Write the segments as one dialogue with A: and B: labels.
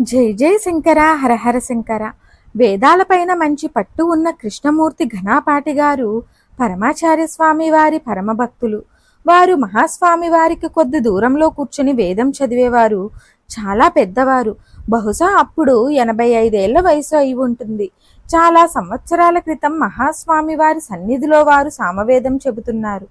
A: జై జై శంకర హరహర శంకర. వేదాలపైన మంచి పట్టు ఉన్న కృష్ణమూర్తి ఘనాపాటి గారు పరమాచార్య స్వామి వారి పరమభక్తులు వారు మహాస్వామి వారికి కొద్ది దూరంలో కూర్చుని వేదం చదివేవారు. చాలా పెద్దవారు. బహుశా అప్పుడు ఎనభై ఐదేళ్ళ వయసు అయి ఉంటుంది. చాలా సంవత్సరాల క్రితం మహాస్వామి వారి సన్నిధిలో వారు సామవేదం చెబుతున్నారు.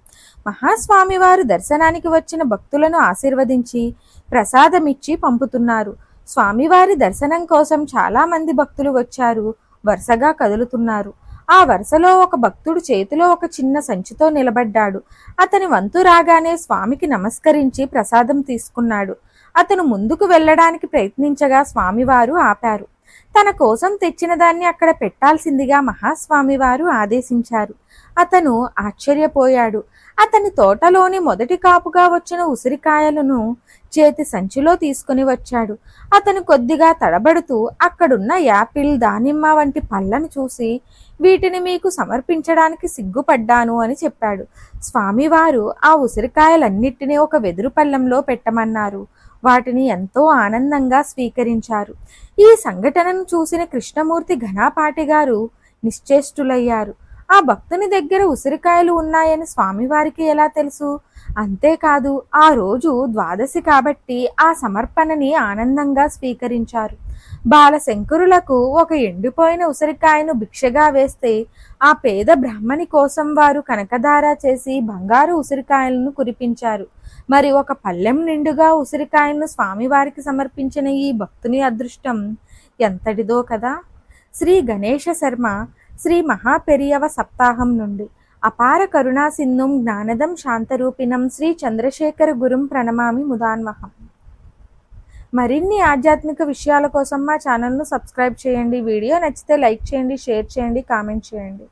A: మహాస్వామి వారు దర్శనానికి వచ్చిన భక్తులను ఆశీర్వదించి ప్రసాదమిచ్చి పంపుతున్నారు. స్వామివారి దర్శనం కోసం చాలామంది భక్తులు వచ్చారు. వరుసగా కదులుతున్నారు. ఆ వరుసలో ఒక భక్తుడు చేతిలో ఒక చిన్న సంచితో నిలబడ్డాడు. అతని వంతు రాగానే స్వామికి నమస్కరించి ప్రసాదం తీసుకున్నాడు. అతను ముందుకు వెళ్ళడానికి ప్రయత్నించగా స్వామివారు ఆపారు. తన కోసం తెచ్చిన దాన్ని అక్కడ పెట్టాల్సిందిగా మహాస్వామి వారు ఆదేశించారు. అతను ఆశ్చర్యపోయాడు. అతని తోటలోని మొదటి కాపుగా వచ్చిన ఉసిరికాయలను చేతి సంచిలో తీసుకుని వచ్చాడు. అతను కొద్దిగా తడబడుతూ అక్కడున్న యాపిల్ దానిమ్మ వంటి పళ్ళను చూసి వీటిని మీకు సమర్పించడానికి సిగ్గుపడ్డాను అని చెప్పాడు. స్వామివారు ఆ ఉసిరికాయలన్నిటినీ ఒక వెదురు పళ్ళెంలో పెట్టమన్నారు. వాటిని ఎంతో ఆనందంగా స్వీకరించారు. ఈ సంఘటనను చూసిన కృష్ణమూర్తి ఘనాపాటి గారు నిశ్చేష్టులయ్యారు. ఆ భక్తుని దగ్గర ఉసిరికాయలు ఉన్నాయని స్వామివారికి ఎలా తెలుసు? అంతేకాదు ఆ రోజు ద్వాదశి కాబట్టి ఆ సమర్పణని ఆనందంగా స్వీకరించారు. బాలశంకరులకు ఒక ఎండిపోయిన ఉసిరికాయను భిక్షగా వేస్తే ఆ పేద బ్రాహ్మణి కోసం వారు కనకధార చేసి బంగారు ఉసిరికాయలను కురిపించారు. మరి ఒక పల్లెం నిండుగా ఉసిరికాయలను స్వామివారికి సమర్పించిన ఈ భక్తుని అదృష్టం ఎంతటిదో కదా! శ్రీ గణేశ శర్మ శ్రీ మహాపెరియవ సప్తాహం నుండి అపార కరుణాసింధుం జ్ఞానదం శాంతరూపిణం శ్రీ చంద్రశేఖర గురుం ప్రణమామి ముదాన్వహం. మరిన్ని ఆధ్యాత్మిక విషయాల కోసం మా ఛానల్ను సబ్స్క్రైబ్ చేయండి వీడియో నచ్చితే లైక్ చేయండి షేర్ చేయండి కామెంట్ చేయండి.